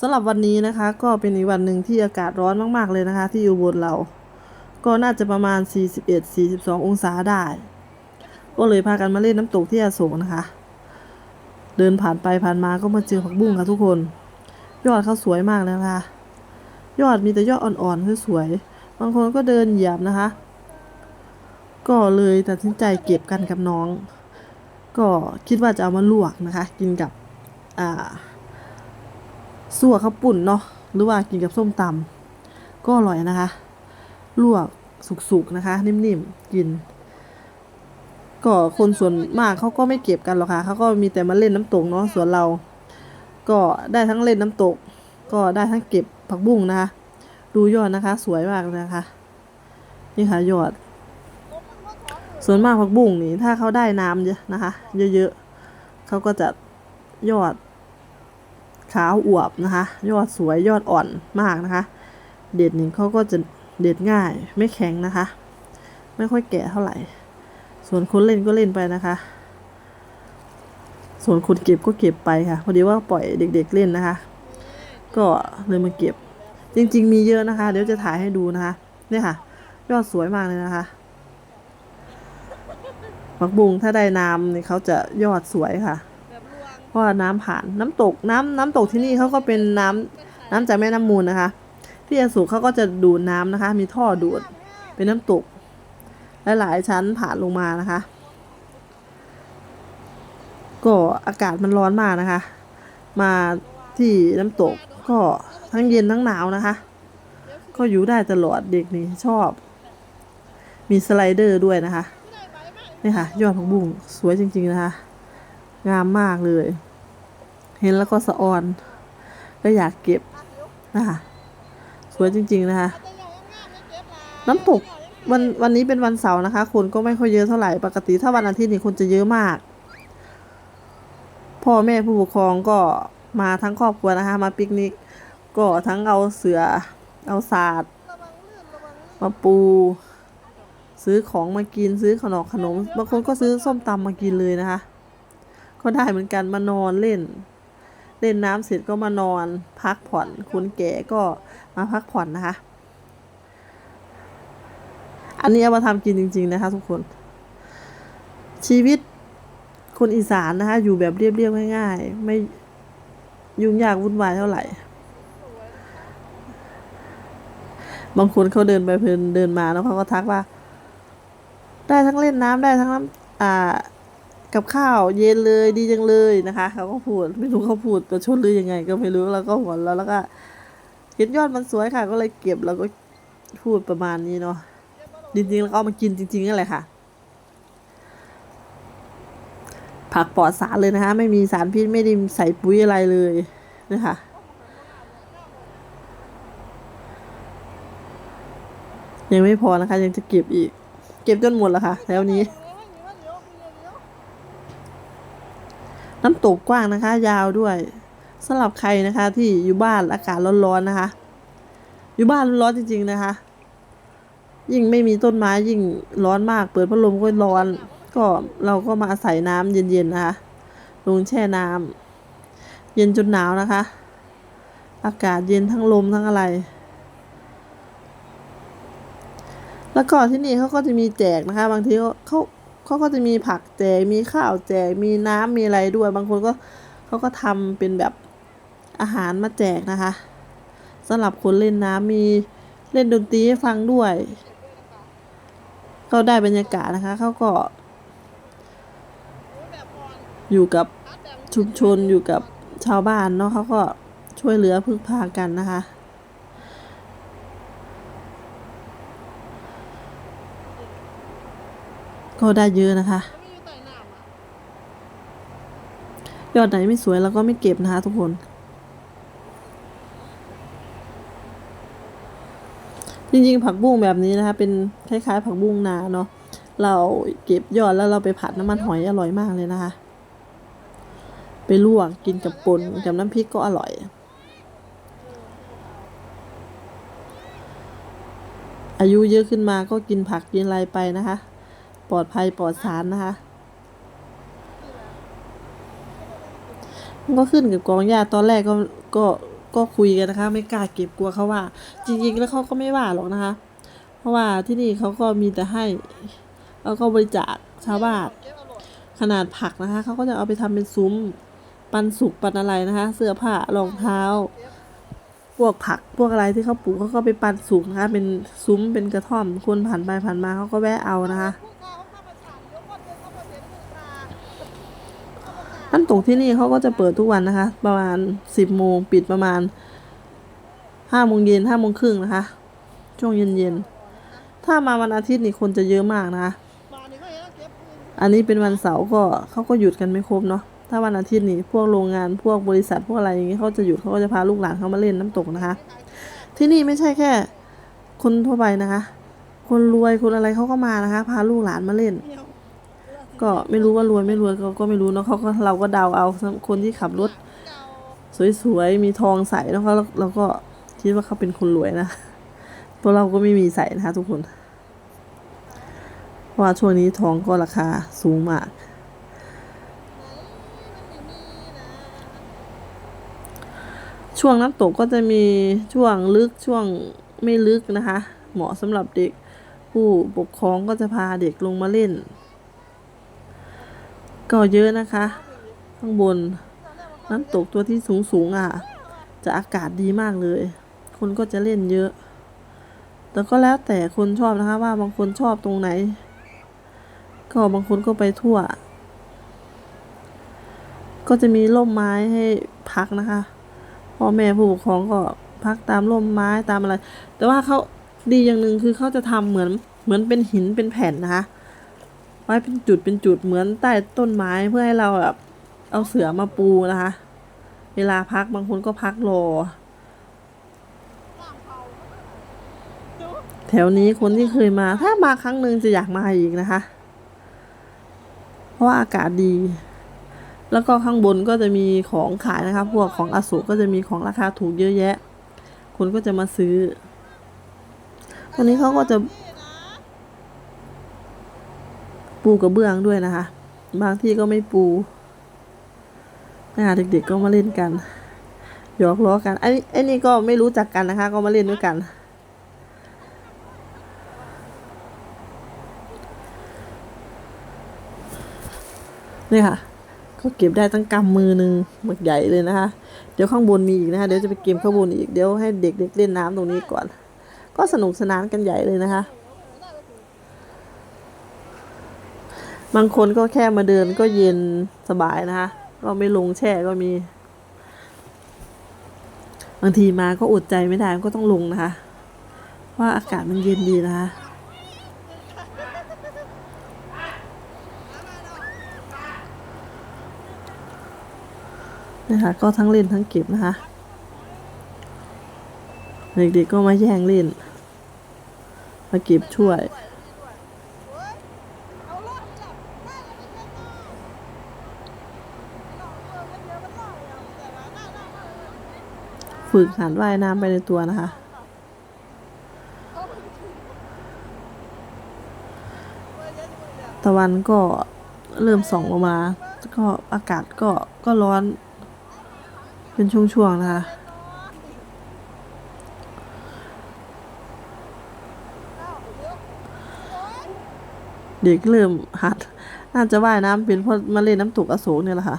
สำหรับวันนี้นะคะ ก็เป็นอีกวันหนึ่งที่อากาศร้อนมาก ๆ เลยนะคะ ที่อุบลเรา ก็น่าจะประมาณ 41-42 องศาได้ ก็เลยพากันมาเล่นน้ำตกที่อโศกนะคะ เดินผ่านไปผ่านมาก็มาเจอผักบุ้งค่ะทุกคน ยอดเขาสวยมากเลยนะคะ ยอดมีแต่ยอดอ่อนๆสวยๆบางคนก็เดินเหยียบนะคะ ก็เลยตัดสินใจเก็บกันกับน้อง ก็คิดว่าจะเอามาลวกนะคะ กินกับอ่า สั่วข้าวปุ่นเนาะหรือว่ากินกับส้มตำก็อร่อยนะคะ ลวกสุกๆนะคะ นิ่มๆกิน ก็คนส่วนมากเขาก็ไม่เก็บกันหรอกค่ะเขาก็มีแต่มาเล่นน้ำตกเนาะส่วนเรา ก็ได้ทั้งเล่นน้ำตก ก็ได้ทั้งเก็บผักบุ้งนะคะ ดูยอดนะคะ สวยมากเลยนะคะ นี่ค่ะยอด ส่วนมากผักบุ้งนี่ถ้าเขาได้น้ำเยอะนะคะ เยอะๆเขาก็จะยอด ขาวอวบนะคะ ยอดสวยยอดอ่อนมากนะคะ เด็ดนี่เขาก็จะเด็ดง่ายไม่แข็งนะคะ ไม่ค่อยแก่เท่าไหร่ ส่วนคนเล่นก็เล่นไปนะคะ ส่วนคนเก็บก็เก็บไปค่ะ พอดีว่าปล่อยเด็ก ๆเล่นนะคะ ก็เลยมาเก็บ จริง ๆ มีเยอะนะคะ เดี๋ยวจะถ่ายให้ดูนะคะ เนี่ยค่ะ ยอดสวยมากเลยนะคะผักบุ้งถ้าได้น้ำเนี่ยเขาจะยอดสวยค่ะ ราะน้ำผ่านน้ำตกน้ำน้ำตกที่นี่เขาก็เป็นน้ำน้ำจากแม่น้ำมูลนะคะ ที่อสุเขาก็จะดูดน้ำนะคะ มีท่อดูดเป็นน้ำตกหลายๆชั้นผ่านลงมานะคะก็อากาศมันร้อนมากนะคะ มาที่น้ำตกก็ทั้งเย็นทั้งหนาวนะคะ ก็อยู่ได้ตลอดเด็กนี่ชอบ มีสไลเดอร์ด้วยนะคะนี่ค่ะ ยอดผักบุ้งสวยจริง ๆ นะคะ งามมากเลย เห็นแล้วก็สะออน ก็อยากเก็บนะคะสวยจริง ๆ นะคะ น้ำตกวันวันนี้เป็นวันเสาร์นะคะ คนก็ไม่ค่อยเยอะเท่าไหร่ปกติถ้าวันอาทิตย์นี่คนจะเยอะมาก พ่อแม่ผู้ปกครองก็มาทั้งครอบครัวนะคะ มาปิกนิก ก็ทั้งเอาเสือเอาศาสตร์มาปู ซื้อของมากินซื้อขนมขนมบางคนก็ซื้อส้มตำมากินเลยนะคะ ก็ได้เหมือนกันมานอนเล่น เล่นน้ำเสร็จก็มานอน พักผ่อนคนแก่ก็มาพักผ่อนนะคะ อันนี้เอามาทำกินจริง ๆ นะคะ ทุกคน ชีวิตคนอีสานนะคะ อยู่แบบเรียบๆง่ายๆไม่ยุ่งยากวุ่นวายเท่าไหร่ บางคนเขาเดินไปเพลินเดินมาแล้วเขาก็ทักว่า ได้ทั้งเล่นน้ำได้ทั้งน้ำอ่า กับข้าวเย็นเลยดีจังเลยนะคะเขาก็พูดไม่รู้เขาพูดประชดหรือยังไง ก็ไม่รู้แล้วก็หัวเราะแล้วก็เห็นยอดมันสวยค่ะ ก็เลยเก็บแล้วก็พูดประมาณนี้เนาะจริงๆแล้วก็มากินจริงๆนั่นแหละค่ะ ผักปลอดสารเลยนะคะ ไม่มีสารพิษไม่ได้ใส่ปุ๋ยอะไรเลยนะคะยังไม่พอนะคะ ยังจะเก็บอีก เก็บจนหมดแล้วค่ะ แล้วนี้ น้ำตกกว้างนะคะ ยาวด้วยสำหรับใครนะคะที่อยู่บ้านอากาศร้อนๆนะคะ อยู่บ้านร้อนจริง ๆนะคะ ยิ่งไม่มีต้นไม้ยิ่งร้อนมาก เปิดพัดลมก็ร้อน ก็เราก็มาอาศัยน้ำเย็นๆนะคะลงแช่น้ำเย็นจนหนาวนะคะ อากาศเย็นทั้งลมทั้งอะไร แล้วก็ที่นี่เขาก็จะมีแจกนะคะ บางทีเขา เขาก็จะมีผักแจกมีข้าวแจกมีน้ำมีอะไรด้วย บางคนก็เขาก็ทำเป็นแบบอาหารมาแจกนะคะสำหรับคนเล่นน้ำมีเล่นดนตรีให้ฟังด้วยก็ได้บรรยากาศนะคะเขาก็ อยู่กับชุมชนอยู่กับชาวบ้านเนาะเขาก็ช่วยเหลือพึ่งพากันนะคะ ก็ได้เยอะนะคะยอดไหนไม่สวยเราก็ไม่เก็บนะคะทุกคน จริงๆ ผักบุ้งแบบนี้นะคะ เป็นคล้ายๆ ผักบุ้งนาเนาะเราเก็บยอดแล้วเราไปผัดน้ำมันหอยอร่อยมากเลยนะคะ ไปลวกกินกับป่นกับน้ำพริกก็อร่อย อายุเยอะขึ้นมาก็กินผักกินอะไรไปนะคะ ปลอดภัยปลอดสารนะคะก็ขึ้นกับกองหญ้าตอนแรกก็ก็ก็คุยกันนะคะ ไม่กล้าเก็บกลัวเขาว่า จริง ๆ แล้วเขาก็ไม่ว่าหรอกนะคะ เพราะว่าที่นี่เขาก็มีแต่ให้แล้วก็บริจาคชาวบ้านขนาดผักนะคะเขาก็จะเอาไปทำเป็นซุ้ม ปันสุกปันอะไรนะคะ เสื้อผ้ารองเท้า พวกผักพวกอะไรที่เขาปลูกเขาก็ไปปันสุกนะคะ เป็นซุ้มเป็นกระท่อมคนผ่านไปผ่านมาเขาก็แวะเอานะคะ น้ำตกที่นี่เขาก็จะเปิดทุกวันนะคะ ประมาณสิบโมงปิดประมาณห้าโมงเย็นห้าโมงครึ่งนะคะ ช่วงเย็นเย็นๆถ้ามาวันอาทิตย์นี่คนจะเยอะมากนะคะ อันนี้เป็นวันเสาร์ก็เขาก็หยุดกันไม่ครบเนาะถ้าวันอาทิตย์นี่พวกโรงงานพวกบริษัทพวกอะไรอย่างเงี้ยเขาจะหยุดเขาก็จะพาลูกหลานเขามาเล่นน้ำตกนะคะ ที่นี่ไม่ใช่แค่ คนทั่วไปนะคะ คนรวยคนอะไรเขาก็มานะคะ พาลูกหลานมาเล่น ก็ไม่รู้ว่ารวยไม่รวยก็ก็ไม่รู้เนาะเขาก็เราก็เดาเอาคนที่ขับรถ สวยๆมีทองใสแล้วก็เราก็คิดว่าเขาเป็นคนรวยนะเพราะเราก็ไม่มีใส่นะคะทุกคนว่าช่วงนี้ทองก็ราคาสูงมาก ช่วงน้ำตกก็จะมีช่วงลึกช่วงไม่ลึกนะคะ เหมาะสำหรับเด็กผู้ปกครองก็จะพาเด็กลงมาเล่น ก็เยอะนะคะ ข้างบนน้ำตกตัวที่สูงสูงๆอะ จะอากาศดีมากเลย คนก็จะเล่นเยอะ แต่ก็แล้วแต่คนชอบนะคะว่าบางคนชอบตรงไหน ก็บางคนก็ไปทั่ว ก็จะมีร่มไม้ให้พักนะคะพ่อแม่ผู้ปกครองก็พักตามร่มไม้ตามอะไร แต่ว่าเขาดีอย่างหนึ่งคือเขาจะทำเหมือนเหมือนเป็นหินเป็นแผ่นนะคะ ไว้เป็นจุดเป็นจุดเหมือนใต้ต้นไม้เพื่อให้เราแบบเอาเสือมาปูนะคะ เวลาพักบางคนก็พักรอ แถวนี้คนที่เคยมาถ้ามาครั้งหนึ่งจะอยากมาอีกนะคะ เพราะว่าอากาศดี แล้วก็ข้างบนก็จะมีของขายนะคะ พวกของอโศกก็จะมีของราคาถูกเยอะแยะคนก็จะมาซื้อ ตอนนี้เขาก็จะ ปูกระเบื้องด้วยนะคะ บางที่ก็ไม่ปูนะคะเด็กๆก็มาเล่นกันหยอกล้อกันไอ้ไอ้นี่ก็ไม่รู้จักกันนะคะ ก็มาเล่นด้วยกัน นี่ค่ะ ก็เก็บได้ตั้งกำมือหนึ่งหมึกใหญ่เลยนะคะ เดี๋ยวข้างบนมีอีกนะคะเดี๋ยวจะไปเก็บข้างบนอีกเดี๋ยวให้เด็กๆเล่นน้ำตรงนี้ก่อน ก็สนุกสนานกันใหญ่เลยนะคะ บางคนก็แค่มาเดินก็เย็นสบายนะคะ ก็ไม่ลงแช่ก็มี บางทีมาก็อดใจไม่ได้ก็ต้องลงนะคะ ว่าอากาศมันเย็นดีนะคะนะคะก็ทั้งเล่นทั้งเก็บนะคะ เด็กๆก็มาแย่งเล่น มาเก็บช่วย ฝึกหัดว่ายน้ำไปในตัวนะคะ ตะวันก็เริ่มส่องลงมาก็อากาศก็ก็ร้อน เป็นช่วงๆนะคะเด็กเริ่มหัด น่าจะว่ายน้ำเป็นเพราะมาเล่นน้ำตกอโศกเนี่ยแหละค่ะ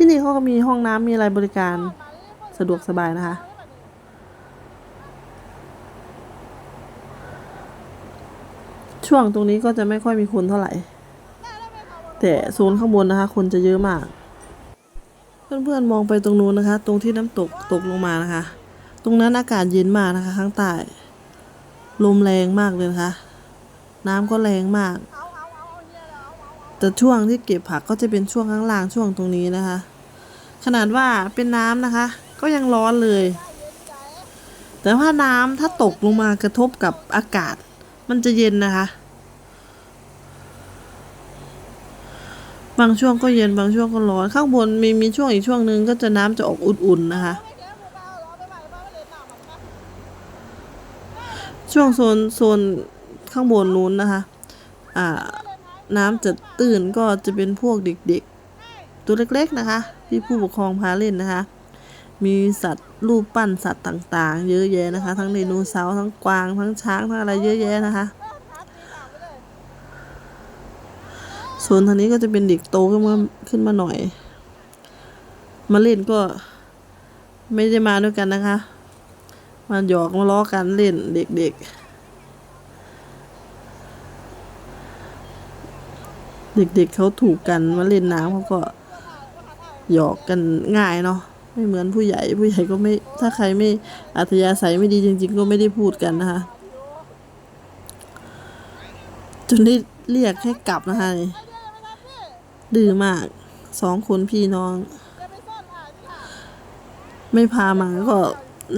ที่นี่เขาก็มีห้องน้ำมีอะไรบริการสะดวกสบายนะคะ ช่วงตรงนี้ก็จะไม่ค่อยมีคนเท่าไหร่ แต่โซนข้างบนนะคะ คนจะเยอะมาก เพื่อนๆมองไปตรงนู้นนะคะ ตรงที่น้ำตกตกลงมานะคะ ตรงนั้นอากาศเย็นมากนะคะ ข้างใต้ลมแรงมากเลยนะคะ น้ำก็แรงมาก แต่ช่วงที่เก็บผักก็จะเป็นช่วงข้างล่างช่วงตรงนี้นะคะ ขนาดว่าเป็นน้ำนะคะ ก็ยังร้อนเลย แต่ว่าน้ำถ้าตกลงมากระทบกับอากาศ มันจะเย็นนะคะ บางช่วงก็เย็นบางช่วงก็ร้อนข้างบนมีมีช่วงอีกช่วงหนึ่งก็จะน้ำจะออกอุ่นๆนะคะช่วงโซนโซนข้างบนนู้นนะคะ อ่า น้ำจะตื้นก็จะเป็นพวกเด็กๆ ตัวเล็กๆนะคะ ที่ผู้ปกครองพาเล่นนะคะ มีสัตว์รูปปั้นสัตว์ต่างๆ เยอะแยะนะคะ ทั้งไดโนเสาร์ทั้งกวางทั้งช้างทั้งอะไรเยอะแยะนะคะส่วนทางนี้ก็จะเป็นเด็กโตขึ้นมาขึ้นมาหน่อย มาเล่นก็ไม่ได้มาด้วยกันนะคะ มาหยอกมาล้อกันเล่นเด็กๆ เด็กๆเขาถูกกันมาเล่นน้ำเขาก็หยอกกันง่ายเนาะไม่เหมือนผู้ใหญ่ผู้ใหญ่ก็ไม่ถ้าใครไม่อัธยาศัยไม่ดีจริง ๆ ก็ไม่ได้พูดกันนะคะ จนได้เรียกให้กลับนะคะดื้อมากสองคนพี่น้อง ไม่พามาก็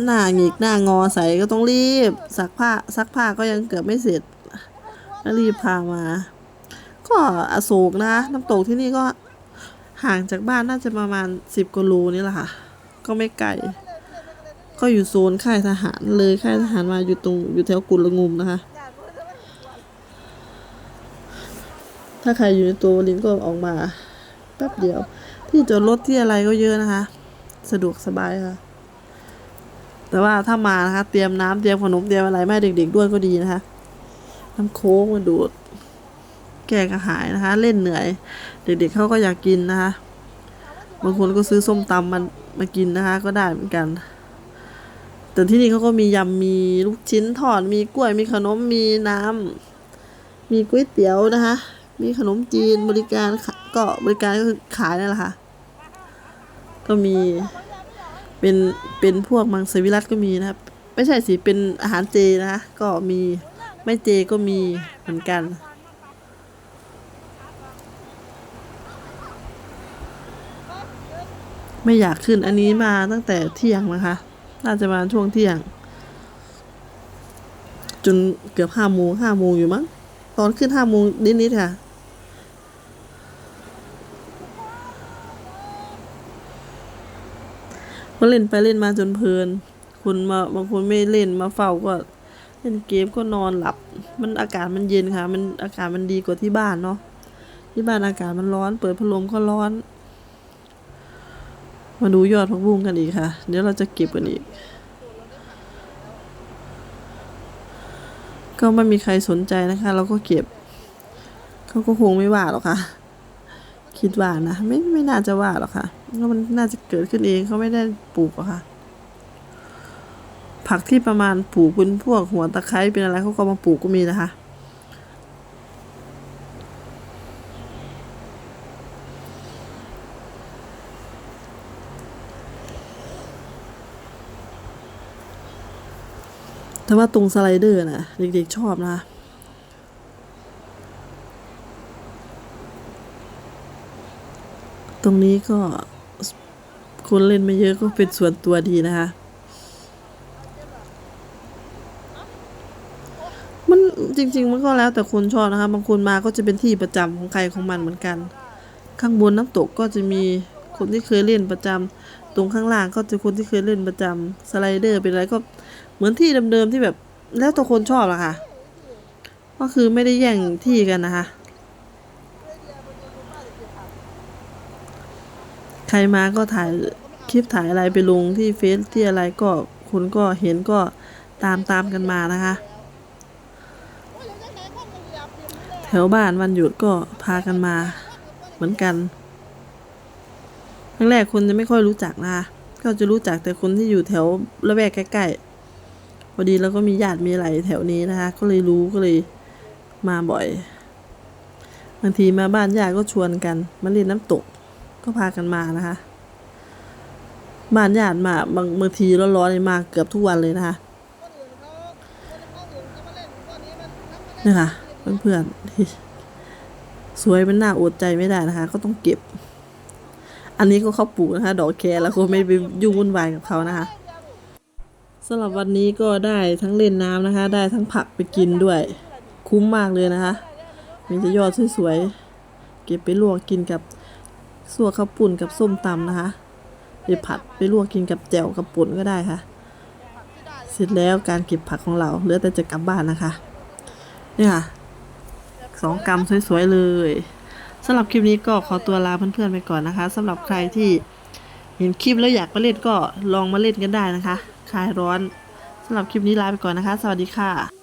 หน้าหงิกหน้างอใส่ก็ต้องรีบซักผ้าซักผ้าก็ยังเกือบไม่เสร็จแล้วรีบพามา ก็อโศกนะ น้ำตกที่นี่ก็ห่างจากบ้านน่าจะประมาณสิบกิโลนี่แหละค่ะ ก็ไม่ไกล ก็อยู่โซนค่ายทหารเลยค่ายทหารมาอยู่ตรงอยู่แถวกุลงุมนะคะ ถ้าใครอยู่ในตัวลินก็ออกมาแป๊บเดียว ที่จอดรถที่อะไรก็เยอะนะคะ สะดวกสบายค่ะ แต่ว่าถ้ามานะคะ เตรียมน้ำเตรียมขนมเตรียมอะไรไม่เด็ก ๆ ด้วยก็ดีนะคะ น้ำโค้กมาดูด แก้กระหายนะคะ เล่นเหนื่อย เด็กๆเขาก็อยากกินนะคะ บางคนก็ซื้อส้มตำมันมากินนะคะ ก็ได้เหมือนกัน แต่ที่นี่เขาก็มียำมีลูกชิ้นทอดมีกล้วยมีขนมมีน้ำมีก๋วยเตี๋ยวนะคะ มีขนมจีนบริการก็บริการก็คือขายนั่นแหละค่ะ ก็มีเป็นเป็นพวกมังสวิรัตก็มีนะครับ ไม่ใช่สิเป็นอาหารเจนะคะก็มีไม่เจก็มีเหมือนกัน ไม่อยากขึ้นอันนี้มาตั้งแต่เที่ยงนะคะ น่าจะมาช่วงเที่ยง จนเกือบห้าโมงห้าโมงอยู่มั้ง ตอนขึ้นห้าโมงนิดๆค่ะ ก็เล่นไปเล่นมาจนเพลิน คนมาบางคนไม่เล่นมาเฝ้าก็เล่นเกมก็นอนหลับ มันอากาศมันเย็นค่ะ มันอากาศมันดีกว่าที่บ้านเนาะ ที่บ้านอากาศมันร้อน เปิดพัดลมก็ร้อน มาดูยอดผักบุ้งกันอีกค่ะ เดี๋ยวเราจะเก็บกันอีก ก็ไม่มีใครสนใจนะคะ เราก็เก็บ เขาก็คงไม่ว่าหรอกค่ะ คิดว่านะ ไม่ไม่น่าจะว่าหรอกค่ะเพราะมันน่าจะเกิดขึ้นเองเขาไม่ได้ปลูกหรอกค่ะ ผักที่ประมาณปลูกเป็นพวกหัวตะไคร้เป็นอะไรเขาก็มาปลูกก็มีนะคะ แต่ว่าตรงสไลเดอร์นะเด็กๆชอบนะตรงนี้ก็คนเล่นไม่เยอะก็เป็นส่วนตัวดีนะคะ มันจริง ๆ มันก็แล้วแต่คนชอบนะคะ บางคนมาก็จะเป็นที่ประจำของใครของมันเหมือนกัน ข้างบนน้ำตกก็จะมีคนที่เคยเล่นประจำ ตรงข้างล่างก็จะคนที่เคยเล่นประจำสไลเดอร์เป็นอะไรก็เหมือนที่เดิมๆที่แบบแล้วแต่คนชอบละค่ะ ก็คือไม่ได้แย่งที่กันนะคะ ใครมาก็ถ่ายคลิปถ่ายอะไรไปลงที่เฟซที่อะไรก็คนก็เห็นก็ตามตามกันมานะคะ แถวบ้านวันหยุดก็พากันมาเหมือนกัน รั้งแรกคนจะไม่ค่อยรู้จักนะคะก็จะรู้จักแต่คนที่อยู่แถวละแวกใกล้ๆพอดีแล้วก็มีญาติมีอะไรแถวนี้นะคะ ก็เลยรู้ก็เลยมาบ่อยบางทีมาบ้านญาติก็ชวนกันมาเล่นน้ำตก ก็พากันมานะคะบ้านญาติมาบางบางทีร้อนๆมาเกือบทุกวันเลยนะคะนี่ค่ะเพื่อนๆสวยมันน่าอดใจไม่ได้นะคะ ก็ต้องเก็บ อันนี้ก็เขาปลูกนะคะ ดอกแครแล้วก็ไม่ไปยุ่งวุ่นวายกับเขานะคะสำหรับวันนี้ก็ได้ทั้งเล่นน้ำนะคะ ได้ทั้งผักไปกินด้วย คุ้มมากเลยนะคะ มีแต่ยอดสวยๆเก็บไปลวกกินกับสัวข้าวปุ่นกับส้มตำนะคะไปผัดไปลวกกินกับแจ่วกับปุ่นก็ได้ค่ะ เสร็จแล้วการเก็บผักของเราเหลือแต่จะกลับบ้านนะคะนี่ค่ะสองกรัมสวยๆเลย สำหรับคลิปนี้ก็ขอตัวลาเพื่อนๆไปก่อนนะคะสำหรับใครที่เห็นคลิปแล้วอยากมาเล่นก็ลองมาเล่นกันได้นะคะ คลายร้อนสำหรับคลิปนี้ลาไปก่อนนะคะ สวัสดีค่ะ